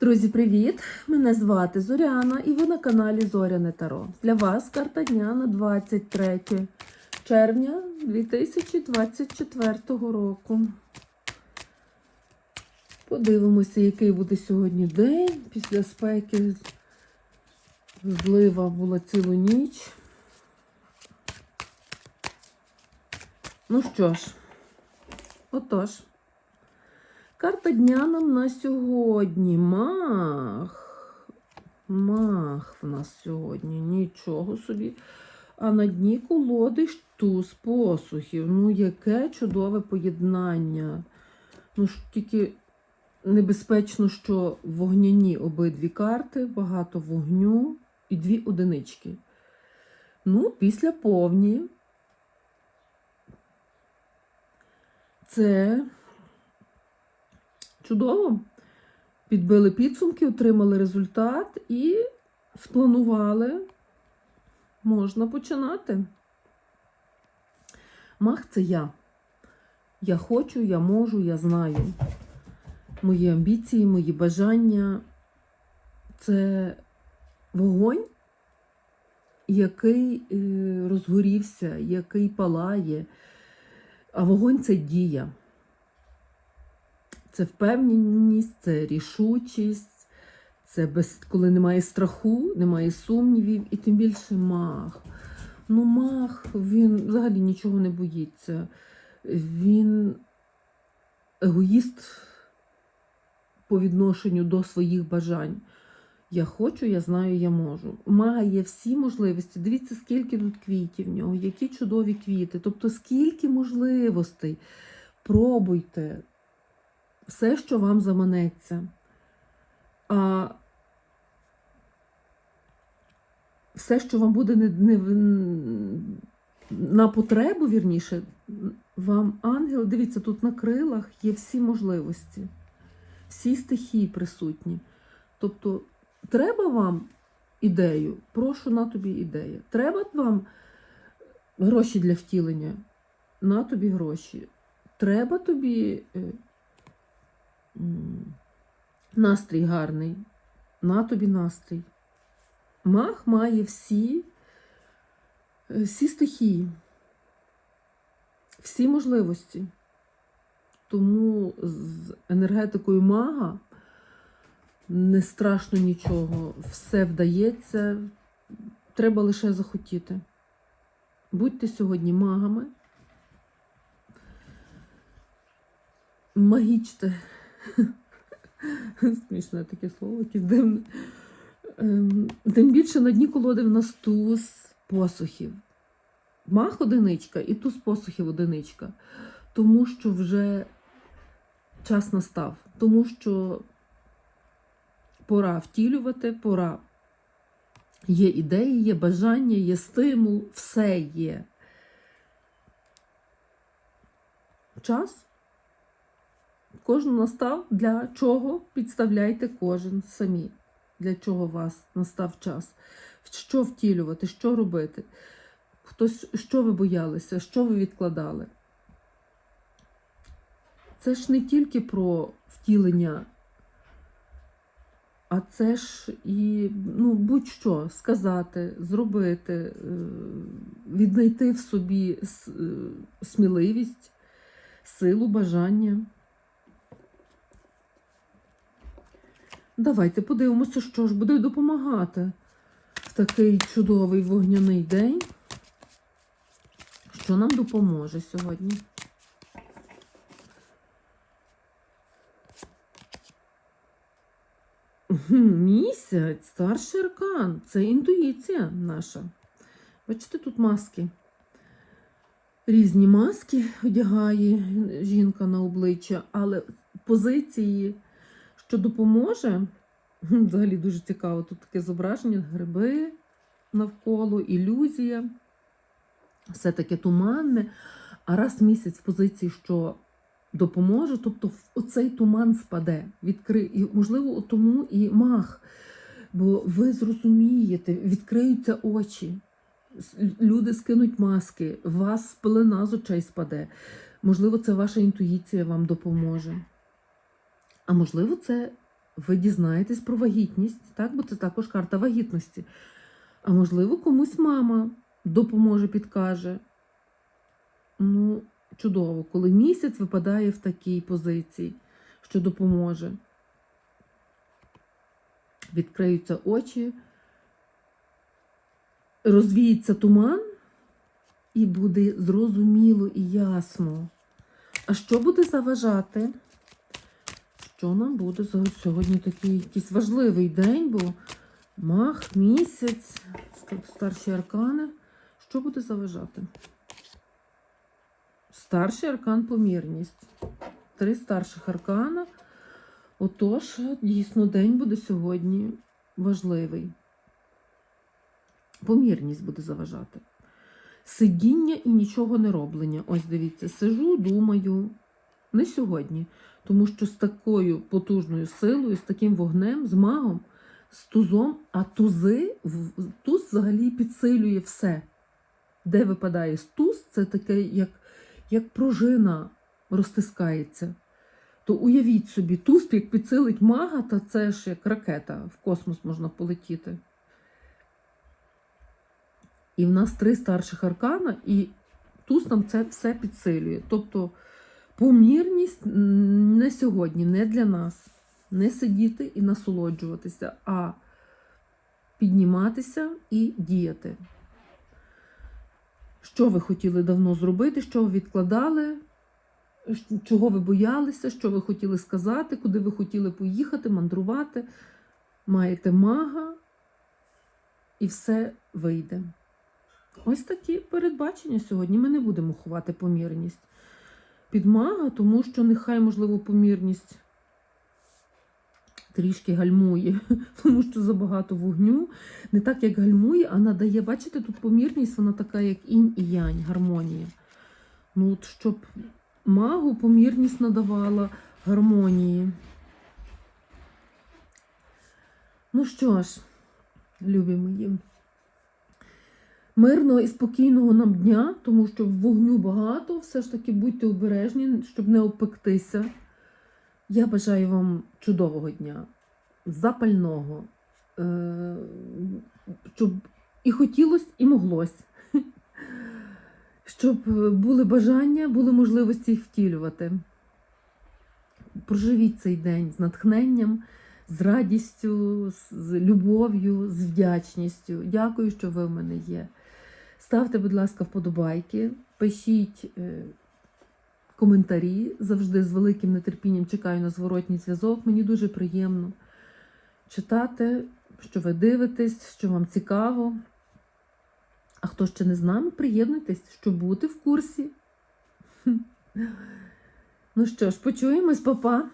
Друзі, привіт! Мене звати Зоряна і ви на каналі Зоряне Таро. Для вас карта дня на 23 червня 2024 року. Подивимося, який буде сьогодні день. Після спеки злива була цілу ніч. Ну що ж, отож. Карта дня нам на сьогодні. Мах. Мах в нас сьогодні. Нічого собі. А на дні колоди туз посухів. Ну, яке чудове поєднання. Ну ж тільки небезпечно, що вогняні обидві карти, багато вогню і дві одинички. Ну, після повні. Це чудово. Підбили підсумки, отримали результат і спланували. Можна починати. Мах це я. Я хочу, я можу, я знаю. Мої амбіції, мої бажання це вогонь, який е, розгорівся, який палає. А вогонь це дія. Це впевненість, це рішучість, це без, коли немає страху, немає сумнівів, і тим більше мах. Ну, мах, він взагалі нічого не боїться. Він егоїст по відношенню до своїх бажань. Я хочу, я знаю, я можу. Мага є всі можливості. Дивіться, скільки тут квітів в нього, які чудові квіти. Тобто, скільки можливостей. Пробуйте все, що вам заманеться. А все, що вам буде не, не, на потребу, вірніше, вам ангел, дивіться, тут на крилах є всі можливості, всі стихії присутні. Тобто, треба вам ідею, прошу на тобі ідея. Треба вам гроші для втілення, на тобі гроші. Треба тобі. Настрій гарний. На тобі настрій. Мах має всі, е, всі стихії, всі можливості. Тому з енергетикою мага не страшно нічого. Все вдається. Треба лише захотіти. Будьте сьогодні магами. Магічте. Смішне таке слово, якесь дивне. Ем, Тим більше на дні колоди в нас туз посухів. Мах одиничка і туз посухів одиничка. Тому що вже час настав. Тому що пора втілювати, пора. Є ідеї, є бажання, є стимул, все є. Час Кожен настав для чого підставляйте кожен самі. Для чого вас настав час? Що втілювати, що робити? Хтось, що ви боялися, що ви відкладали? Це ж не тільки про втілення, а це ж і ну, будь-що сказати, зробити, е, віднайти в собі е, сміливість, силу, бажання. Давайте подивимося, що ж буде допомагати в такий чудовий вогняний день. Що нам допоможе сьогодні? Місяць, старший аркан. Це інтуїція наша. Бачите, тут маски. Різні маски одягає жінка на обличчя, але позиції що допоможе. Взагалі дуже цікаво. Тут таке зображення, гриби навколо, ілюзія. Все таке туманне. А раз в місяць в позиції, що допоможе, тобто оцей туман спаде. Відкри... І, можливо, тому і мах. Бо ви зрозумієте, відкриються очі. Люди скинуть маски, вас пелена з очей спаде. Можливо, це ваша інтуїція вам допоможе. А можливо, це ви дізнаєтесь про вагітність, так? бо це також карта вагітності. А можливо, комусь мама допоможе, підкаже. Ну, чудово, коли місяць випадає в такій позиції, що допоможе. Відкриються очі, розвіється туман, і буде зрозуміло і ясно. А що буде заважати? Що нам буде сьогодні такий якийсь важливий день, бо мах, місяць, ст- старші аркани. Що буде заважати? Старший аркан помірність. Три старших аркана. Отож, дійсно, день буде сьогодні важливий. Помірність буде заважати. Сидіння і нічого не роблення. Ось дивіться, сижу, думаю. Не сьогодні. Тому що з такою потужною силою, з таким вогнем, з магом, з тузом, а тузи, туз взагалі підсилює все. Де випадає туз, це таке, як, як пружина розтискається. То уявіть собі, туз, як підсилить мага, то це ж як ракета, в космос можна полетіти. І в нас три старших аркана, і туз нам це все підсилює. Тобто помірність не сьогодні, не для нас. Не сидіти і насолоджуватися, а підніматися і діяти. Що ви хотіли давно зробити, що ви відкладали, чого ви боялися, що ви хотіли сказати, куди ви хотіли поїхати, мандрувати. Маєте мага, і все вийде. Ось такі передбачення сьогодні. Ми не будемо ховати помірність під мага, тому що нехай, можливо, помірність трішки гальмує, тому що забагато вогню. Не так, як гальмує, а надає, бачите, тут помірність, вона така, як інь і янь, гармонія. Ну, от щоб магу помірність надавала гармонії. Ну що ж, любі мої. Мирного і спокійного нам дня, тому що вогню багато, все ж таки будьте обережні, щоб не опектися. Я бажаю вам чудового дня, запального, е, щоб і хотілося, і моглось. Щоб були бажання, були можливості їх втілювати. Проживіть цей день з натхненням, з радістю, з любов'ю, з вдячністю. Дякую, що ви в мене є. Ставте, будь ласка, вподобайки, пишіть е, коментарі. Завжди з великим нетерпінням чекаю на зворотній зв'язок. Мені дуже приємно читати, що ви дивитесь, що вам цікаво. А хто ще не з нами, приєднуйтесь, щоб бути в курсі. Ну що ж, почуємось, папа.